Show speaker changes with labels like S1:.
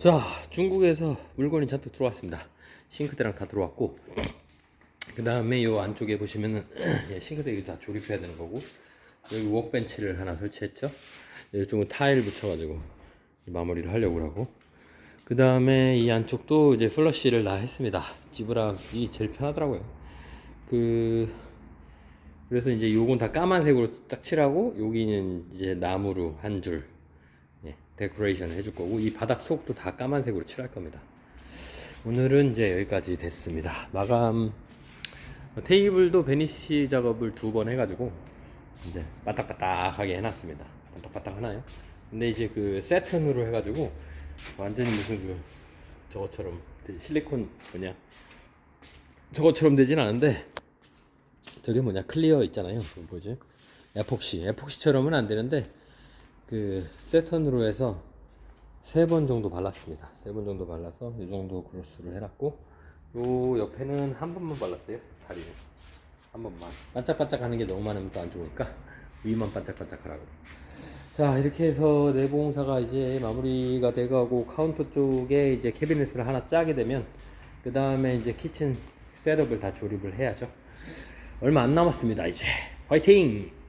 S1: 자, 중국에서 물건이 잔뜩 들어왔습니다. 싱크대랑 다 들어왔고, 그 다음에 요 안쪽에 보시면은, 예, 싱크대 이거 다 조립해야 되는 거고, 여기 웍벤치를 하나 설치했죠. 이쪽은 타일 붙여가지고 마무리를 하려고 하고, 그 다음에 이 안쪽도 이제 플러시를 다 했습니다. 지브락이 제일 편하더라고요. 그, 그래서 이제 요건 다 까만색으로 딱 칠하고, 여기는 이제 나무로 한 줄, 예, 데코레이션 해줄 거고 이 바닥 속도 다 까만색으로 칠할 겁니다. 오늘은 이제 여기까지 됐습니다. 마감 테이블도 베니시 작업을 두 번 해가지고 이제 바닥바닥하게 해놨습니다. 바닥바닥 하나요? 근데 이제 그 세튼으로 해가지고 완전히 무슨 그 저것처럼 실리콘 뭐냐 저것처럼 되진 않은데 저게 뭐냐 클리어 있잖아요. 그 뭐지? 에폭시 에폭시처럼은 안 되는데 그 세턴으로 해서 세 번 정도 발랐습니다. 세 번 정도 발라서 이 정도 그로스를 해놨고 요 옆에는 한 번만 발랐어요. 다리를 한 번만 반짝반짝 하는 게 너무 많으면 또 안 좋으니까 위만 반짝반짝 하라고. 자 이렇게 해서 내봉사가 이제 마무리가 돼가고 카운터 쪽에 이제 캐비넷을 하나 짜게 되면 그 다음에 이제 키친 셋업을 다 조립을 해야죠. 얼마 안 남았습니다 이제 화이팅!